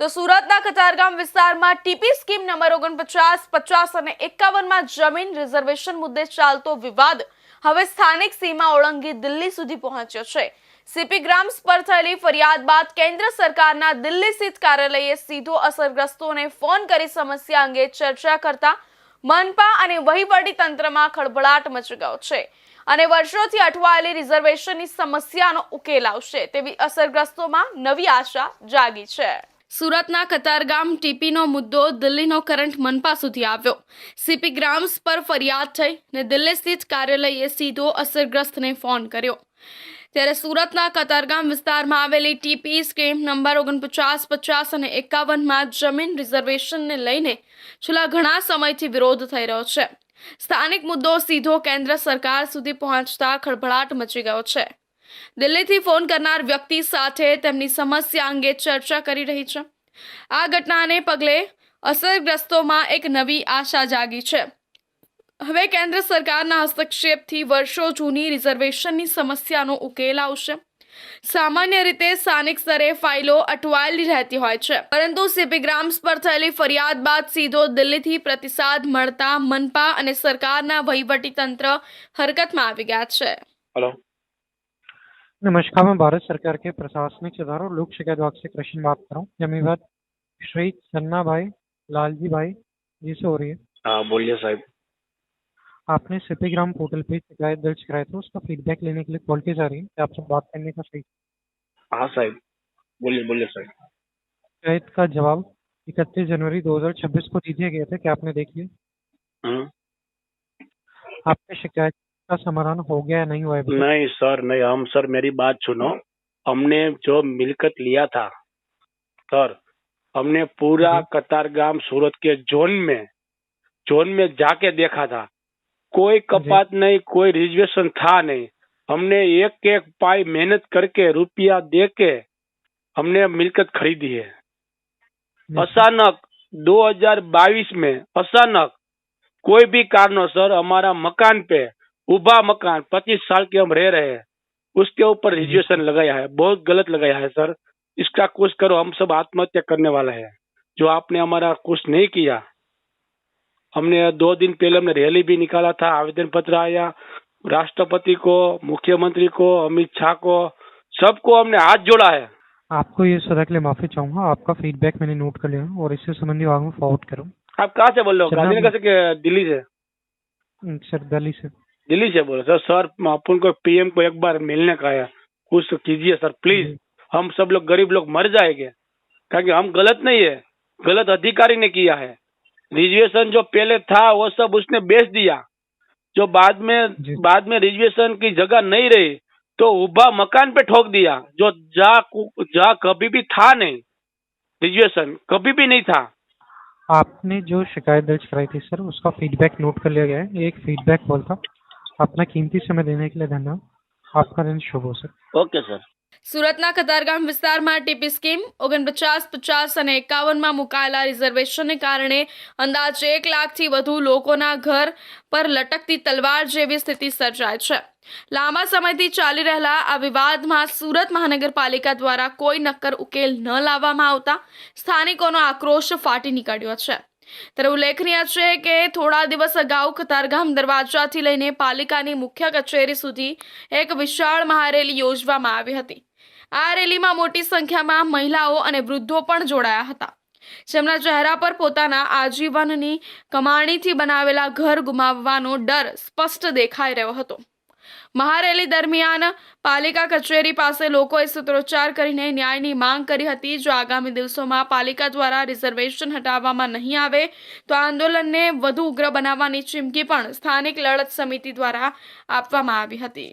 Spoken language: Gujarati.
તો સુરતના કતારગામ વિસ્તારમાં ટીપી સ્કીમ નંબર ઓગણપચાસ, પચાસ અને એકાવનમાં જમીન રિઝર્વેશન મુદ્દે ચાલતો વિવાદ હવે સ્થાનિક સીમા ઓળંગી દિલ્હી સુધી પહોંચ્યો છે. સીપી ગ્રામ્સ પર થયેલી ફરિયાદ બાદ કેન્દ્ર સરકારના દિલ્હી સ્થિત કાર્યાલયે સીધો અસરગ્રસ્તોને ફોન કરી સમસ્યા અંગે ચર્ચા કરતા મનપા અને વહીવટી તંત્રમાં ખળભળાટ મચી ગયો છે અને વર્ષોથી અટવાયેલી રિઝર્વેશનની સમસ્યાનો ઉકેલ આવશે તેવી અસરગ્રસ્તોમાં નવી આશા જાગી છે. સુરતના કતારગામ ટીપીનો મુદ્દો દિલ્હીનો કરંટ મનપા સુધી આવ્યો. સીપી ગ્રામ્સ પર ફરિયાદ થઈ ને દિલ્હી સ્થિત કાર્યાલયે સીધો અસરગ્રસ્તને ફોન કર્યો. ત્યારે સુરતના કતારગામ વિસ્તારમાં આવેલી ટીપી સ્કીમ નંબર ઓગણપચાસ, પચાસ અને એકાવનમાં જમીન રિઝર્વેશનને લઈને છેલ્લા ઘણા સમયથી વિરોધ થઈ રહ્યો છે. સ્થાનિક મુદ્દો સીધો કેન્દ્ર સરકાર સુધી પહોંચતા ખળભળાટ મચી ગયો છે. દિલ્હીથી ફોન કરનાર વ્યક્તિ સાથે તેમની સમસ્યા અંગે ચર્ચા કરી રહી છે. આ ઘટનાને પગલે અસરગ્રસ્તોમાં એક નવી આશા જાગી છે. હવે કેન્દ્ર સરકારના હસ્તક્ષેપથી વર્ષો જૂની રિઝર્વેશનની સમસ્યાનો ઉકેલ આવશે. સામાન્ય રીતે સ્થાનિક સ્તરે ફાઇલો અટવાયેલી રહેતી હોય છે. પરંતુ સીપી ગ્રામ્સ પર થયેલી ફરિયાદ બાદ સીધો દિલ્હીથી પ્રતિસાદ મળતા મનપા અને સરકારના વહીવટી તંત્ર હરકતમાં આવી ગયા છે. हेलो नमस्कार मैं भारत सरकार के प्रशासनिक सुधार और लोक शिकायत विभाग से कृष्ण बात कर रहा हूँ। बात श्री चन्ना भाई लालजी भाई जी से हो रही है। हाँ बोलिए साहब। आपने सिपी ग्राम पोर्टल पे शिकायत दर्ज कराया था उसका फीडबैक लेने के लिए कॉल की जा रही है। आपसे बात करने का सही? हाँ साहब बोलिए बोलिए साहब। शिकायत का जवाब इकतीस जनवरी 2026 को दीजिए गया था क्या आपने देखिए लिया? हम्म, शिकायत का समाधान हो गया नहीं हुआ नहीं सर नहीं हम सर मेरी बात सुनो। हमने जो मिलकत लिया था सर हमने पूरा हम्म। कतारगाम सूरत के जोन में जोन में जाके देखा था। कोई कपात नहीं कोई रिजर्वेशन था नहीं। हमने एक एक पाई मेहनत करके रुपया दे के हमने मिलकत खरीदी है। अचानक 2022 में अचानक कोई भी कारणोसर हमारा मकान पे उबा मकान 25 साल के हम रह रहे हैं। उसके ऊपर जी। रिजर्वेशन लगाया है। बहुत गलत लगाया है सर। इसका कुछ करो हम सब आत्महत्या करने वाला है। जो आपने हमारा कुछ नहीं किया हमने दो दिन पहले हमने रैली भी निकाला था आवेदन पत्र आया। राष्ट्रपति को मुख्यमंत्री को अमित शाह को सबको हमने हाथ जोड़ा है। आपको ये सदा के लिए माफ़ी चाहूँगा। आपका फीडबैक मैंने नोट कर लिया और इससे संबंधी फॉरवर्ड करूँ। आप कहाँ से बोल रहे हो? गांधीनगर से दिल्ली से? सर दिल्ली से। दिल्ली से बोल रहे सर सर अपन को पीएम को एक बार मिलने का है। कुछ कीजिए सर प्लीज़ हम सब लोग गरीब लोग मर जाएँगे। क्योंकि हम गलत नहीं है गलत अधिकारी ने किया है। रिजर्वेशन जो पहले था वो सब उसने बेच दिया। जो बाद में। बाद में रिजर्वेशन की जगह नहीं रही तो उबा मकान पे ठोक दिया जो जा जा कभी भी था नहीं। रिजर्वेशन कभी भी नहीं था। आपने जो शिकायत दर्ज कराई थी सर उसका फीडबैक नोट कर लिया गया है। एक फीडबैक कॉल था આપના કિંમતી સમય દેને કે લિયે ધન્યવાદ આપકા દિન શુભ હો સર. Okay sir. સુરતના કતારગામ વિસ્તારમાં ટીપી સ્કીમ ઓગણપચાસ પચાસ અને એકાવનમાં મુકાયેલા રિઝર્વેશનને કારણે અંદાજે એક લાખથી વધુ લોકોના ઘર પર લટકતી તલવાર જેવી સ્થિતિ સર્જાય છે. લાંબા સમયથી ચાલી રહેલા આ વિવાદમાં સુરત મહાનગરપાલિકા દ્વારા કોઈ નક્કર ઉકેલ ન લાવવામાં આવતા સ્થાનિકોનો આક્રોશ ફાટી નીકળ્યો છે. ત્યારે ઉલ્લેખનીય છે કે થોડા દિવસ અગાઉ કતારગામ દરવાજાથી લઈને પાલિકાની મુખ્ય કચેરી સુધી એક વિશાળ મહારેલી યોજવામાં આવી હતી. આ રેલીમાં મોટી સંખ્યામાં મહિલાઓ અને વૃદ્ધો પણ જોડાયા હતા. જેમના ચહેરા પર પોતાના આજીવનની કમાણીથી બનાવેલા ઘર ગુમાવવાનો ડર સ્પષ્ટ દેખાઈ રહ્યો હતો. મહારેલી દરમિયાન પાલિકા કચેરી પાસે લોકોએ સૂત્રોચ્ચાર કરીને ન્યાયની માંગ કરી હતી. જો આગામી દિવસોમાં પાલિકા દ્વારા રિઝર્વેશન હટાવવામાં નહીં આવે, તો આંદોલનને વધુ ઉગ્ર બનાવવાની ચીમકી પણ સ્થાનિક લડત સમિતિ દ્વારા આપવામાં આવી હતી.